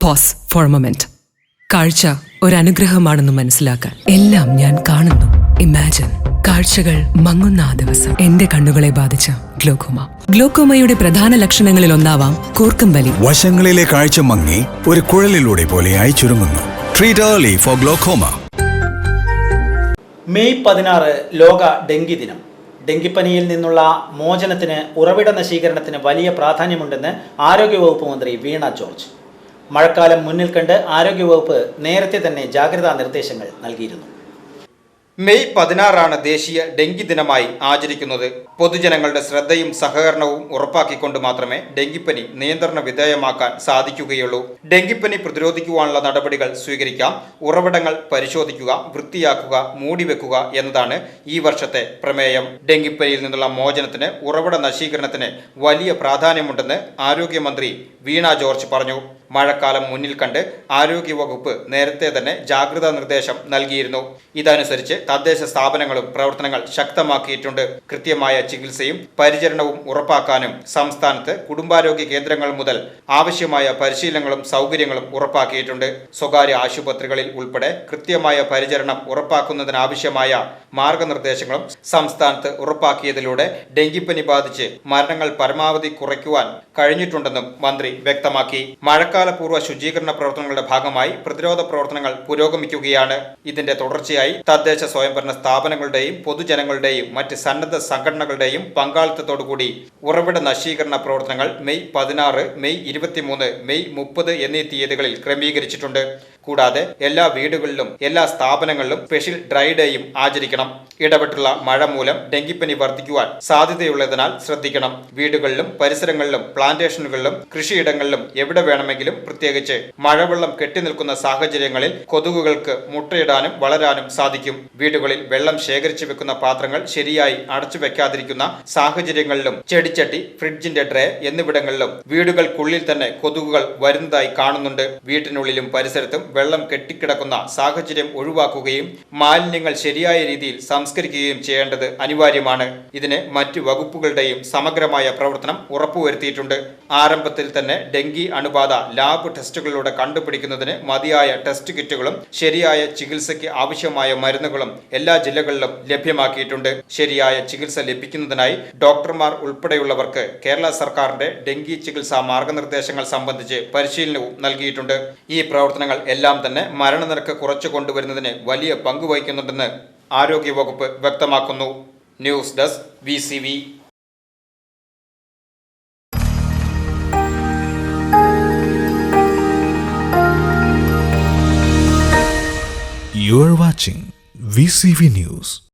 Pose four moment കാഴ്ച അനുഗ്രഹമാണെന്ന് മനസ്സിലാക്കാൻ എല്ലാം ഞാൻ കാണുന്നു. ഇമാജിൻ കാഴ്ചകൾ മങ്ങുന്ന ആ ദിവസം. എന്റെ കണ്ണുകളെ ബാധിച്ച ഗ്ലോക്കോമ. ഗ്ലോക്കോമയുടെ പ്രധാന ലക്ഷണങ്ങളിൽ ഒന്നാവാം കൂർക്കം വലി വശങ്ങളിലെ കാഴ്ച മങ്ങി ഒരു കുഴലിലൂടെ പോലെയായി ചുരുങ്ങുന്നു. Treat early for glaucoma May പതിനാറ് ലോക ഡെങ്കി ദിനം. ഡെങ്കിപ്പനിയിൽ നിന്നുള്ള മോചനത്തിന് ഉറവിട നശീകരണത്തിന് വലിയ പ്രാധാന്യമുണ്ടെന്ന് ആരോഗ്യവകുപ്പ് മന്ത്രി വീണ ജോർജ്. മഴക്കാലം മുന്നിൽ കണ്ട് ആരോഗ്യവകുപ്പ് നേരത്തെ തന്നെ ജാഗ്രതാ നിർദ്ദേശങ്ങൾ നൽകിയിരുന്നു മെയ് പതിനാറാണ് ദേശീയ ഡെങ്കി ദിനമായി ആചരിക്കുന്നത്. പൊതുജനങ്ങളുടെ ശ്രദ്ധയും സഹകരണവും ഉറപ്പാക്കിക്കൊണ്ട് മാത്രമേ ഡെങ്കിപ്പനി നിയന്ത്രണ വിധേയമാക്കാൻ സാധിക്കുകയുള്ളൂ. ഡെങ്കിപ്പനി പ്രതിരോധിക്കുവാനുള്ള നടപടികൾ സ്വീകരിക്കാം ഉറവിടങ്ങൾ പരിശോധിക്കുക വൃത്തിയാക്കുക മൂടിവെക്കുക എന്നതാണ് ഈ വർഷത്തെ പ്രമേയം. ഡെങ്കിപ്പനിയിൽ നിന്നുള്ള മോചനത്തിന് ഉറവിട നശീകരണത്തിന് വലിയ പ്രാധാന്യമുണ്ടെന്ന് ആരോഗ്യമന്ത്രി വീണ ജോർജ് പറഞ്ഞു. മഴക്കാലം മുന്നിൽ കണ്ട് ആരോഗ്യവകുപ്പ് നേരത്തെ തന്നെ ജാഗ്രതാ നിർദ്ദേശം നൽകിയിരുന്നു. ഇതനുസരിച്ച് തദ്ദേശ സ്ഥാപനങ്ങളും പ്രവർത്തനങ്ങൾ ശക്തമാക്കിയിട്ടുണ്ട്. കൃത്യമായ ചികിത്സയും പരിചരണവും ഉറപ്പാക്കാനും സംസ്ഥാനത്ത് കുടുംബാരോഗ്യ കേന്ദ്രങ്ങൾ മുതൽ ആവശ്യമായ പരിശീലനങ്ങളും സൗകര്യങ്ങളും ഉറപ്പാക്കിയിട്ടുണ്ട്. സ്വകാര്യ ആശുപത്രികളിൽ ഉൾപ്പെടെ കൃത്യമായ പരിചരണം ഉറപ്പാക്കുന്നതിനാവശ്യമായ മാർഗനിർദ്ദേശങ്ങളും സംസ്ഥാനത്ത് ഉറപ്പാക്കിയതിലൂടെ ഡെങ്കിപ്പനി ബാധിച്ച് മരണങ്ങൾ പരമാവധി കുറയ്ക്കുവാൻ കഴിഞ്ഞിട്ടുണ്ടെന്നും മന്ത്രി വ്യക്തമാക്കി. മഴക്കാലപൂർവ ശുചീകരണ പ്രവർത്തനങ്ങളുടെ ഭാഗമായി പ്രതിരോധ പ്രവർത്തനങ്ങൾ പുരോഗമിക്കുകയാണ്. ഇതിന്റെ തുടർച്ചയായി തദ്ദേശ സ്വയംഭരണ സ്ഥാപനങ്ങളുടെയും പൊതുജനങ്ങളുടെയും മറ്റ് സന്നദ്ധ സംഘടനകളുടെയും പങ്കാളിത്തത്തോടുകൂടി ഉറവിട നശീകരണ പ്രവർത്തനങ്ങൾ മെയ് പതിനാറ് മെയ് ഇരുപത്തിമൂന്ന് മെയ് മുപ്പത് എന്നീ തീയതികളിൽ ക്രമീകരിച്ചിട്ടുണ്ട്. കൂടാതെ എല്ലാ വീടുകളിലും എല്ലാ സ്ഥാപനങ്ങളിലും സ്പെഷ്യൽ ഡ്രൈ ഡേയും ആചരിക്കണം. ഇടപെട്ടുള്ള മഴ മൂലം ഡെങ്കിപ്പനി വർദ്ധിക്കുവാൻ സാധ്യതയുള്ളതിനാൽ ശ്രദ്ധിക്കണം. വീടുകളിലും പരിസരങ്ങളിലും പ്ലാന്റേഷനുകളിലും കൃഷിയിടങ്ങളിലും എവിടെ വേണമെങ്കിലും പ്രത്യേകിച്ച് മഴവെള്ളം കെട്ടിനിൽക്കുന്ന സാഹചര്യങ്ങളിൽ കൊതുകുകൾക്ക് മുട്ടയിടാനും വളരാനും സാധിക്കും. വീടുകളിൽ വെള്ളം ശേഖരിച്ചു വെക്കുന്ന പാത്രങ്ങൾ ശരിയായി അടച്ചു വെക്കാതിരിക്കുന്ന സാഹചര്യങ്ങളിലും ചെടിച്ചട്ടി ഫ്രിഡ്ജിന്റെ ഡ്രേ എന്നിവിടങ്ങളിലും വീടുകൾക്കുള്ളിൽ തന്നെ കൊതുകുകൾ വരുന്നതായി കാണുന്നുണ്ട്. വീട്ടിനുള്ളിലും പരിസരത്തും വെള്ളം കെട്ടിക്കിടക്കുന്ന സാഹചര്യം ഒഴിവാക്കുകയും മാലിന്യങ്ങൾ ശരിയായ രീതിയിൽ സംസ്കരിക്കുകയും ചെയ്യേണ്ടത് അനിവാര്യമാണ്. ഇതിന് മറ്റു വകുപ്പുകളുടെയും സമഗ്രമായ പ്രവർത്തനം ഉറപ്പുവരുത്തിയിട്ടുണ്ട്. ആരംഭത്തിൽ തന്നെ ഡെങ്കി അണുബാധ ലാബ് ടെസ്റ്റുകളിലൂടെ കണ്ടുപിടിക്കുന്നതിന് മതിയായ ടെസ്റ്റ് കിറ്റുകളും ശരിയായ ചികിത്സയ്ക്ക് ആവശ്യമായ മരുന്നുകളും എല്ലാ ജില്ലകളിലും ലഭ്യമാക്കിയിട്ടുണ്ട്. ശരിയായ ചികിത്സ ലഭിക്കുന്നതിനായി ഡോക്ടർമാർ ഉൾപ്പെടെയുള്ളവർക്ക് കേരള സർക്കാരിന്റെ ഡെങ്കി ചികിത്സാ മാർഗനിർദ്ദേശങ്ങൾ സംബന്ധിച്ച് പരിശീലനവും നൽകിയിട്ടുണ്ട്. ഈ പ്രവർത്തനങ്ങൾ എല്ലാം തന്നെ മരണനിരക്ക് കുറച്ചു കൊണ്ടുവരുന്നതിന് വലിയ പങ്ക് വഹിക്കുന്നുണ്ടെന്ന് ആരോഗ്യവകുപ്പ് വ്യക്തമാക്കുന്നു ന്യൂസ് ഡെസ്ക് വി You are watching VCV News.